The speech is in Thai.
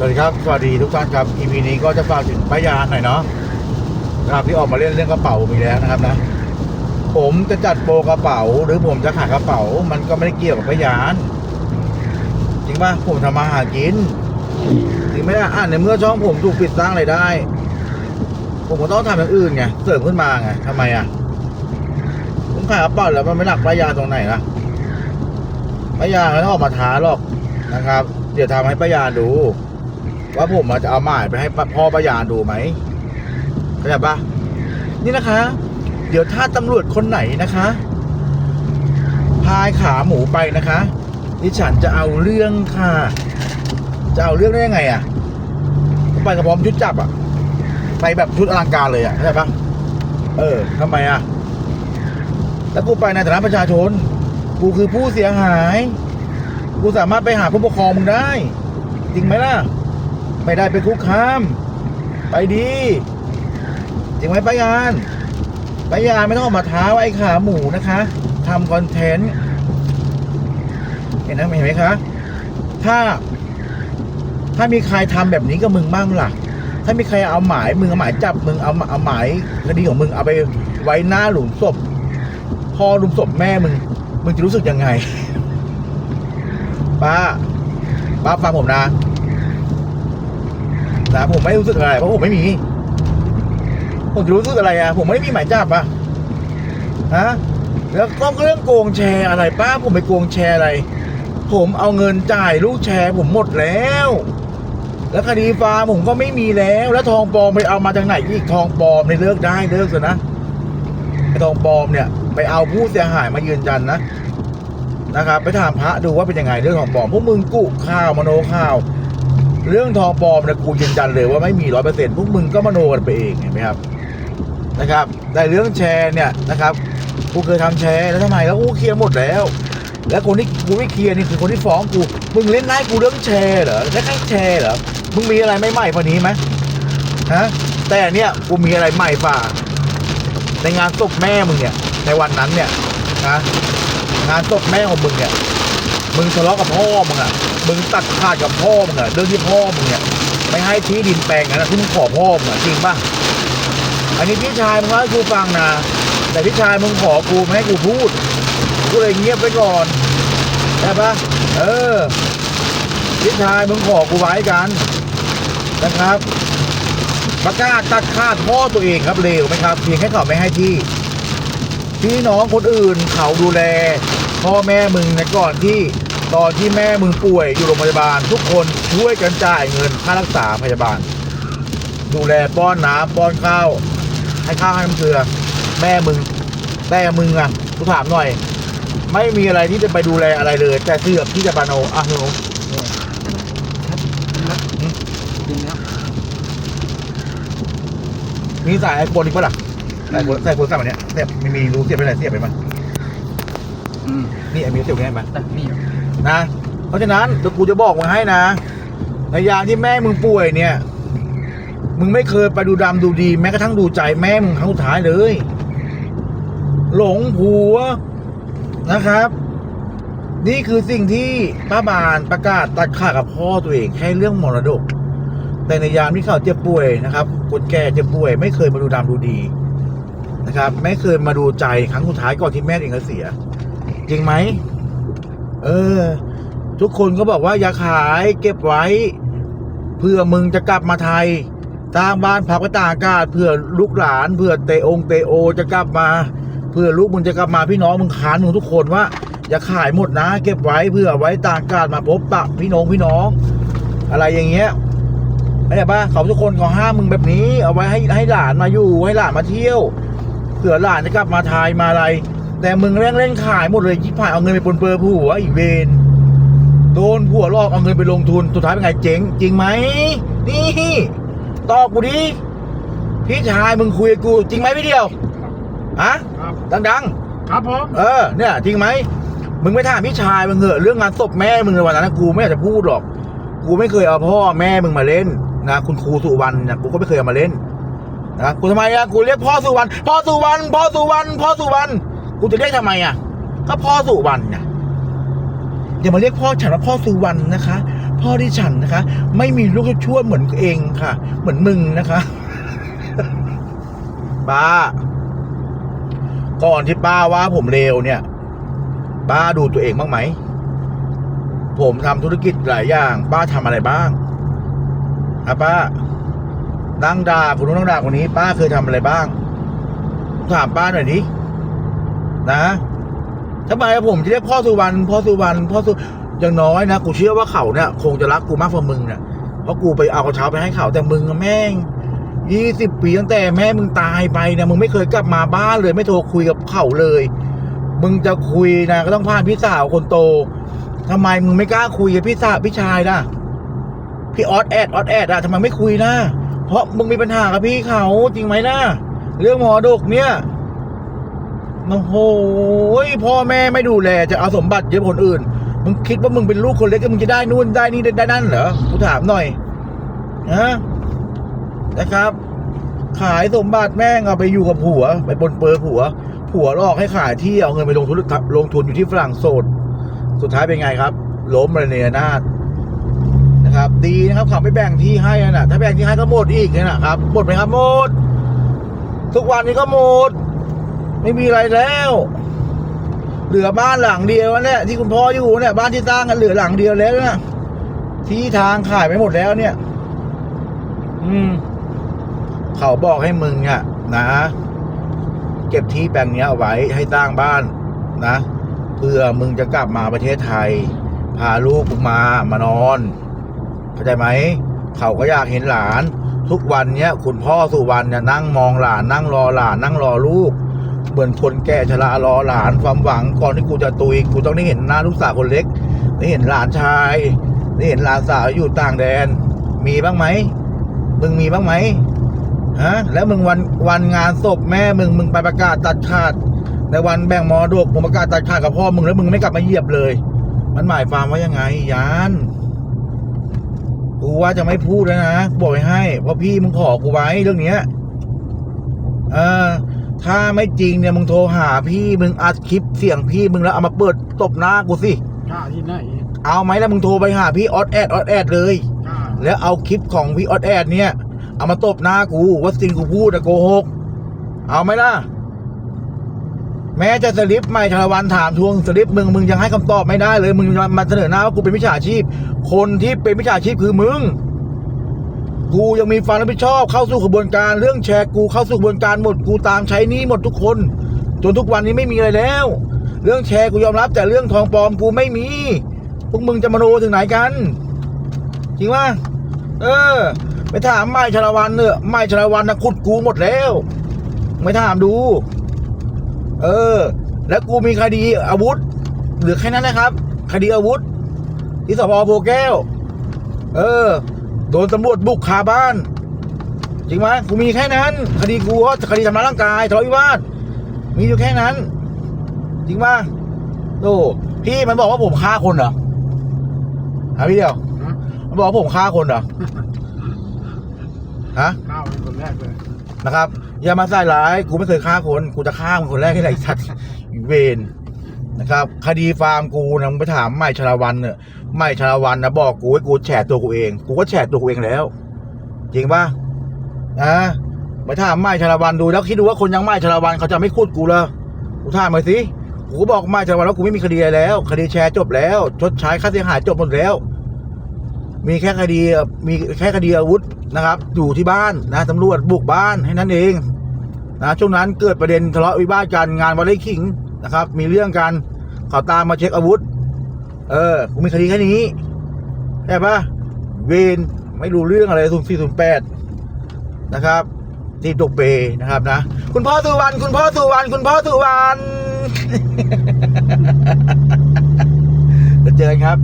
สวัสดีครับ สวัสดีทุกท่านครับ EP นี้ก็จะฝากถึงป้ายานหน่อยเนาะนะครับที่ออกมาเล่นเรื่องกระเป๋ามีแล้วนะครับนะ ผมจะจัดโปรกระเป๋า หรือผมจะขายกระเป๋า มันก็ไม่ได้เกี่ยวกับป้ายานจริงป่ะผมทำมาหากินจริงไหมล่ะอ่านในเมื่อช่องผมถูกปิดสร้างรายได้ ผมก็ต้องทำอย่างอื่นไงเสริมขึ้นมาไงทำไมอะผมขายกระเป๋าแล้วมันไม่หนักป้ายานตรงไหนล่ะป้ายานเขาต้องออกมาท้าหรอกนะครับ เดี๋ยวทำให้ป้ายานดู ว่าผมจะเอาหมายไปให้พ่อป้ายาดูไหมเข้าใจปะนี่นะคะ เดี๋ยวถ้าตำรวจคนไหนนะคะ พายขาหมูไปนะคะดิฉันจะเอาเรื่องค่ะ จะเอาเรื่องได้ยังไงอะไปกับพร้อมชุดจับอะ ไปแบบชุดอลังการเลยอะเข้าใจปะเออทำไมอะ แล้วกูไปในฐานะประชาชน กูคือผู้เสียหาย กูสามารถไปหาผู้ปกครองมึงได้ จริงไหมล่ะ ไม่ได้เป็นคุกคาม ไปดีจริงไหมป้ายานป้ายานไม่ต้องออกมาท้าไอ้ขาหมูนะคะทำคอนเทนต์เห็นไหมเห็นไหมคะถ้า ถ้ามีใครทำแบบนี้กับมึงบ้างล่ะ ถ้ามีใครเอาหมายมึงเอาหมายจับมึงเอาเอาหมายคดีของมึงเอาไปไว้หน้าหลุมศพพ่อหลุมศพแม่มึง มึงจะรู้สึกยังไงป้าป้าฟังผมนะ นะผมไม่รู้สึกอะไรเพราะผมไม่มี ผมจะรู้สึกอะไรอะผมไม่มีหมายจับอะฮะแล้วก็เรื่องโกงแชร์อะไรป้าผมไปโกงแชร์อะไร ผมเอาเงินจ่ายลูกแชร์ผมหมดแล้ว แล้วคดีฟาร์มผมก็ไม่มีแล้ว แล้วทองปลอมไปเอามาจากไหนอีกทองปลอมในเลิกได้เลิกเถอะนะทองปลอมเนี่ย ไปเอาผู้เสียหายมายืนยันนะนะครับไปถามพระดูว่าเป็นยังไงเรื่องทองปลอมพวกมึงกุข่าวมโนข่าว เรื่องทองปลอมเนี่ยกูยืนยันเลยว่าไม่มีร้อยเปอร์เซ็นต์พวกมึงก็มโนกันไปเองเห็นไหมครับนะครับแต่เรื่องแชร์เนี่ยนะครับกูเคยทำแชร์แล้วทำไมแล้วกูเคลียร์หมดแล้ว แล้วคนที่กูไม่เคลียร์นี่คือคนที่ฟ้องกูมึงเล่นไล่กูเรื่องแชร์เหรอแค่แค่แชร์เหรอมึงมีอะไรไม่ใหม่กว่านี้ไหมฮะแต่เนี่ยกูมีอะไรใหม่ฝ่าในงานศพแม่มึงเนี่ยในวันนั้นเนี่ยนะงานศพแม่ของมึงเนี่ย มึงทะเลาะกับพ่อมึงอะมึงตัดขาดกับพ่อมึงอะเรื่องที่พ่อมึงเนี่ยไม่ให้ที่ดินแปลงนั้นนะที่มึงขอพ่อมึงอะจริงป่ะอันนี้พี่ชายมึงเล่าให้กูฟังนะแต่พี่ชายมึงขอกูไม่ให้กูพูดกูเลยเงียบไปก่อนใช่ปะเออพี่ชายมึงขอกูไว้กันนะครับประกาศตัดขาดพ่อตัวเองครับเลวไหมครับเพียงแค่เขาไม่ให้ที่พี่น้องคนอื่นเขาดูแลพ่อแม่มึงในก่อนที่ ตอนที่แม่มึงป่วยอยู่โรงพยาบาล ทุกคนช่วยกันจ่ายเงินค่ารักษาพยาบาล ดูแลป้อนน้ำป้อนข้าว ให้ข้าวให้น้ำเกลือ แม่มึงแต่มึงอะกูถามหน่อย ไม่มีอะไรที่จะไปดูแลอะไรเลย แต่เสือกที่จะปาโนอะหนูจริงแล้วมีสายไอโฟนอีกปะล่ะสายโฟนสายโฟนสามอันเนี้ยเสียบมีมีรูเสียบไปไหนเสียบไปมั้ยอืมนี่ไอ้มีเสียบไงมั้ยแต่นี่ นะ เพราะฉะนั้นเดี๋ยวกูจะบอกมึงให้นะในยามที่แม่มึงป่วยเนี่ย มึงไม่เคยไปดูดำดูดีแม้กระทั่งดูใจแม่มึงครั้งสุดท้ายเลย หลงผัวนะครับ นี่คือสิ่งที่ป้าบานประกาศตัดขาดกับพ่อตัวเองแค่เรื่องมรดก แต่ในยามที่เขาเจ็บป่วยนะครับคนแก่เจ็บป่วย ไม่เคยมาดูดำดูดีนะครับ ไม่เคยมาดูใจครั้งสุดท้ายก่อนที่แม่เองจะเสีย จริงไหม เออ ทุกคนก็บอกว่าอย่าขายเก็บไว้ เพื่อมึงจะกลับมาไทยตางบ้านพักไว้ตากอากาศเพื่อลูกหลาน เพื่อเตองเตโอจะกลับมา เพื่อลูกมึงจะกลับมาพี่น้องมึงขานมึงทุกคนว่า อย่าขายหมดนะ เก็บไว้เพื่อไว้ตากอากาศมาพบปะพี่น้องพี่น้อง อะไรอย่างเงี้ยไม่ใช่ปะเขาทุกคนเขาห้ามมึงแบบนี้ เอาไว้ให้ให้หลานมาอยู่ให้หลานมาเที่ยวเผื่อหลานจะกลับมาไทยมาอะไร แต่มึงเร่งเร่งขายหมดเลยยิบผ่ายเอาเงินไปปนเปื้อผัวอีกเวนโดนผัวหลอกเอาเงินไปลงทุนสุดท้ายเป็นไงเจ๊งจริงไหมนี่ตอบกูดิพี่ชายมึงคุยกับกูจริงไหมพี่เดียวฮะครับดังครับผมๆเออเนี่ยจริงไหมมึงไม่ถามพี่ชายมึงเหอะเรื่องงานศพแม่มึงในวันนั้นนะกูไม่อยากจะพูดหรอก กูไม่เคยเอาพ่อแม่มึงมาเล่นนะคุณครูสุวรรณเนี่ยกูก็ไม่เคยเอามาเล่นนะกูทำไมอะกูเรียกพ่อสุวรรณพ่อสุวรรณพ่อสุวรรณพ่อสุวรรณ กูจะเรียกทำไมอะ ก็พ่อสุวรรณเนี่ยอย่ามาเรียกพ่อฉันว่าพ่อสุวรรณนะคะ พ่อที่ฉันนะคะ ไม่มีลูกชั่วเหมือนเองค่ะ เหมือนมึงนะคะป้า ก่อนที่ป้าว่าผมเลวเนี่ย ป้าดูตัวเองบ้างไหม ผมทำธุรกิจหลายอย่าง ป้าทำอะไรบ้างครับป้านั่งด่าคนนู้นนั่งด่าคนนี้ ป้าเคยทำอะไรบ้าง ถามป้าหน่อยดิ นะทำไมผมจะเรียกพ่อสุวรรณพ่อสุวรรณพ่อสุอย่างน้อยนะกูเชื่อว่าเขาเนี่ย คงจะรักกูมากกว่ามึงเนี่ยเพราะกูไปเอากระเช้าไปให้เขาแต่มึงแม่งยี่สิบปีตั้งแต่แม่มึงตายไปเนี่ยมึงไม่เคยกลับมาบ้านเลยไม่โทรคุยกับเขาเลย มึงจะคุยนะก็ต้องผ่านพี่สาวคนโตทำไมมึงไม่กล้าคุยกับพี่สาวพี่ชายล่ะพี่ออสแอดออสแอดอะทำไมไม่คุยนะเพราะมึงมีปัญหากับพี่เขาจริงไหมนะเรื่องหมอดกเนี่ย โอ้โหพ่อแม่ไม่ดูแลจะเอาสมบัติเยอะคนอื่น มึงคิดว่ามึงเป็นลูกคนเล็กมึงจะได้นู่นได้นี่ได้นั่นเหรอกูถามหน่อยนะนะครับ ขายสมบัติแม่งเอาไปอยู่กับผัว ไปปนเปื้อผัว ผัวลอกให้ขายที่เอาเงินไปลงทุนลงทุนอยู่ที่ฝรั่งโศสสุดท้ายเป็นไงครับ ล้มระเนรนาดนะครับ ดีนะครับเขาไม่แบ่งที่ให้นะถ้าแบ่งที่ให้ก็หมดอีกเนี่ยนะครับหมดไหมครับหมด ทุกวันนี้ก็หมด ไม่มีอะไรแล้ว เหลือบ้านหลังเดียวเนี่ยที่คุณพ่ออยู่เนี่ยบ้านที่สร้างกันเหลือหลังเดียวแล้วนี่ยที่ทางขายไปหมดแล้วเนี่ย อืม เขาบอกให้มึงอะนะเก็บที่แปลงเนี้ยเอาไว้ให้สร้างบ้าน นะเพื่อมึงจะกลับมาประเทศไทย พาลูกมึงมามานอนเข้าใจไหมเขาก็อยากเห็นหลาน ทุกวันเนี้ยคุณพ่อสุวรรณเนี่ยนั่งมองหลานนั่งรอหลานนั่งรอลูก เหมือนคนแก่ชรารอหลานความหวังก่อนที่กูจะตุยกูต้องได้เห็นหน้าลูกสาวคนเล็กได้เห็นหลานชายได้เห็นหลานสาวอยู่ต่างแดน มีบ้างไหมมึงมีบ้างไหมฮะแล้วมึงวันวันงานศพแม่มึงมึงไปประกาศตัดขาดในวันแบ่งมอดกมึงประกาศตัดขาดกับพ่อมึงแล้วมึงไม่กลับมาเยียบเลย มันหมายความว่ายังไงยานกูว่าจะไม่พูดแล้วนะบอกให้เพราะพี่มึงขอกูไว้เรื่องเนี้ย เออ ถ้าไม่จริงเนี่ยมึงโทรหาพี่มึงอัดคลิปเสียงพี่มึงแล้วเอามาเปิดตบหน้ากูสิกล้าที่ไหนเอาไหมแล้วมึงโทรไปหาพี่ออดแอดออดแอดเลยกล้าแล้วเอาคลิปของพี่ออดแอดเนี่ย เอามาตบหน้ากูว่าสิ่งกูพูดอะโกหก เอาไหมล่ะ แม้จะสลิปไม่ชาละวันถามทวงสลิปมึงมึงยังให้คำตอบไม่ได้เลย มึงมาเสนอหน้าว่ากูเป็นมิจฉาชีพ คนที่เป็นมิจฉาชีพคือมึง กูยังมีความรับผิดชอบเข้าสู่กระบวนการเรื่องแชร์กูเข้าสู่กระบวนการหมดกูตามใช้หนี้หมดทุกคน จนทุกวันนี้ไม่มีอะไรแล้ว เรื่องแชร์กูยอมรับแต่เรื่องทองปลอมกูไม่มี พวกมึงจะมาโนถึงไหนกัน จริงว่าเออ ไปถามไม่ชาลวันเนอะไม่ชาลวันนะขุดกูหมดแล้ว ไม่ถามดู เออ แล้วกูมีคดีอาวุธหลือแค่นั้นนะครับ คดีอาวุธที่สพโพแก้ว เออ โดนตำรวจบุกคาบ้าน จริงไหมกูมีแค่นั้น คดีกูก็คดีทำร้ายร่างกายทะเลาะวิวาทมีอยู่แค่นั้น จริงป่ะโอ้พี่มันบอกว่าผมฆ่าคนเหรอฮะพี่เดียวฮะมันบอกว่าผมฆ่าคนเหรอฮะกล้าเป็นคนแรกเลยนะครับ อย่ามาใส่ร้ายกูไม่เคยฆ่าคนกูจะฆ่ามึงคนแรกให้ได้ไอ้สัตว์เวนนะครับ คดีฟาร์มกูนะมึงไปถามไม่ชลาวันเนี่ย ไม่ชลาวันนะบอกกูให้กูแฉตัวกูเอง กูก็แฉตัวกูเองแล้ว จริงปะนะไปถามไม่ชลาวันดูแล้วคิดดูว่าคนยังไม่ชลาวันเขาจะไม่คูดกูเลยกูถามมาสิกูก็บอกไม่ชลาวันว่ากูไม่มีคดีอะไรแล้ว คดีแชร์จบแล้ว ชดใช้ค่าเสียหายจบหมดแล้ว มีแค่คดีมีแค่คดีอาวุธนะครับ อยู่ที่บ้านนะตำรวจบุกบ้านให้นั่นเองนะช่วงนั้นเกิดประเด็นทะเลาะวิวาทกันงานวอลเลย์คิงนะครับ มีเรื่องกันเขาตามมาเช็คอาวุธ เออกูมีคดีแค่นี้ใช่ปะเวนไม่รู้เรื่องอะไรศูนย์สี่ศูนย์แปดนะครับตีตกเปนะครับนะ คุณพ่อสุวรรณคุณพ่อสุวรรณคุณพ่อสุวรรณจะเจอครับ